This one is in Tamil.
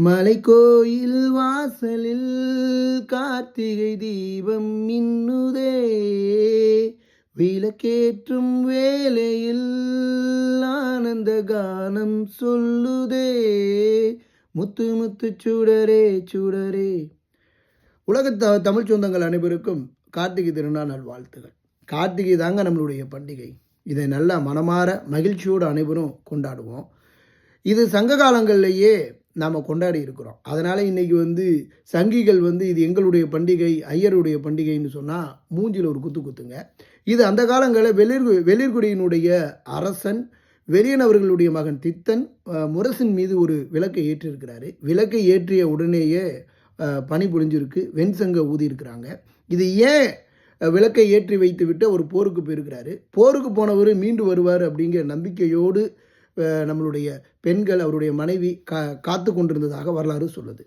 மலைக்கோயில் வாசலில் கார்த்திகை தீபம் மின்னுதே. விளக்கேற்றும் வேலையில் ஆனந்த கானம் சொல்லுதே. முத்து முத்து சுடரே சுடரே. உலக த தமிழ் சொந்தங்கள் அனைவருக்கும் கார்த்திகை திருநாள் நல்வாழ்த்துகள். கார்த்திகை தாங்க நம்மளுடைய பண்டிகை. இதை நல்லா மனமாற மகிழ்ச்சியோடு அனைவரும் கொண்டாடுவோம். இது சங்க காலங்கள்லேயே நாம் கொண்டாடி இருக்கிறோம். அதனால் இன்றைக்கி வந்து சங்கிகள் வந்து இது எங்களுடைய பண்டிகை ஐயருடைய பண்டிகைன்னு சொன்னால் மூஞ்சில் ஒரு குத்து குத்துங்க. இது அந்த காலங்களில் வெளிர் வெளிர்குடியினுடைய அரசன் வெளியனவர்களுடைய மகன் தித்தன் முரசின் மீது ஒரு விளக்கை ஏற்றிருக்கிறாரு. விளக்கை ஏற்றிய உடனேயே அஹ், பனி பொழிஞ்சிருக்கு வெண்சங்க ஊதியிருக்கிறாங்க இது ஏன் விளக்கை ஏற்றி வைத்து விட்டு ஒரு போருக்கு போயிருக்கிறாரு? போருக்கு போனவர் மீண்டு வருவார் அப்படிங்கிற நம்பிக்கையோடு நம்மளுடைய பெண்கள் அவருடைய மனைவி கா காத்து கொண்டிருந்ததாக வரலாறு சொல்லுது.